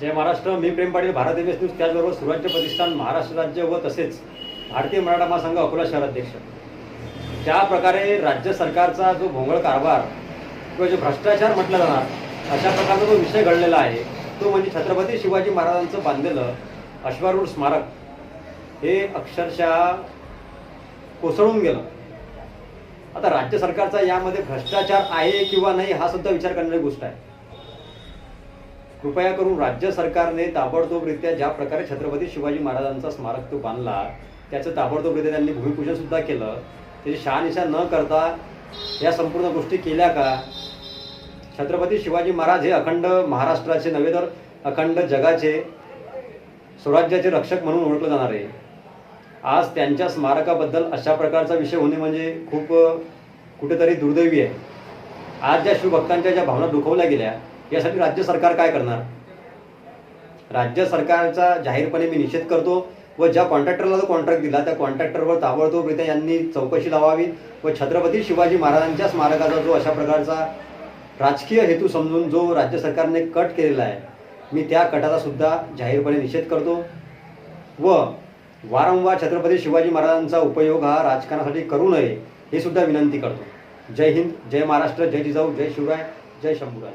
जय महाराष्ट्र मी Prem Patil Bharat M S news. त्याचबरोबर सुराज्य प्रतिष्ठान महाराष्ट्र राज्य व तसेच भारतीय मराठा महासंघ अकोला शहराध्यक्ष. ज्या प्रकारे राज्य सरकारचा जो भोंगळ कारभार किंवा जो भ्रष्टाचार म्हटला जाणार अशा प्रकारचा जो विषय घडलेला आहे तो म्हणजे छत्रपती शिवाजी महाराजांचं बांधलेलं अश्वारूढ स्मारक हे अक्षरशः कोसळून गेलं. आता राज्य सरकारचा यामध्ये भ्रष्टाचार आहे किंवा नाही हा सुद्धा विचार करणारी गोष्ट आहे. कृपया करून राज्य सरकारने ताबडतोबरित्या ज्या प्रकारे छत्रपती शिवाजी महाराजांचा स्मारक तो बांधला त्याचं ताबडतोबरित्या त्यांनी भूमिपूजनसुद्धा केलं. त्याची शहानिशा न करता या संपूर्ण गोष्टी केल्या का? छत्रपती शिवाजी महाराज हे अखंड महाराष्ट्राचे नव्हे तर अखंड जगाचे स्वराज्याचे रक्षक म्हणून ओळखलं जाणार आहे. आज त्यांच्या स्मारकाबद्दल अशा प्रकारचा विषय होणे म्हणजे खूप कुठेतरी दुर्दैवी आहे. आज ज्या शिवभक्तांच्या ज्या भावना दुखवल्या गेल्या यासाठी राज्य सरकार काय करणार? राज्य सरकारचा जाहीरपणे मी निषेध करतो व ज्या कॉन्ट्रॅक्टरला जो कॉन्ट्रॅक्ट दिला त्या कॉन्ट्रॅक्टरवर ताबडतोबरित्या यांनी चौकशी लावावी व छत्रपती शिवाजी महाराजांच्या स्मारकाचा जो अशा प्रकारचा राजकीय हेतू समजून जो राज्य सरकारने कट केलेला आहे मी त्या कटाचा सुद्धा जाहीरपणे निषेध करतो व वारंवार छत्रपती शिवाजी महाराजांचा उपयोग हा राजकारणासाठी करू नये हे सुद्धा विनंती करतो. जय हिंद जय महाराष्ट्र जय जिजाऊ जय शिवराय जय शंभूराज.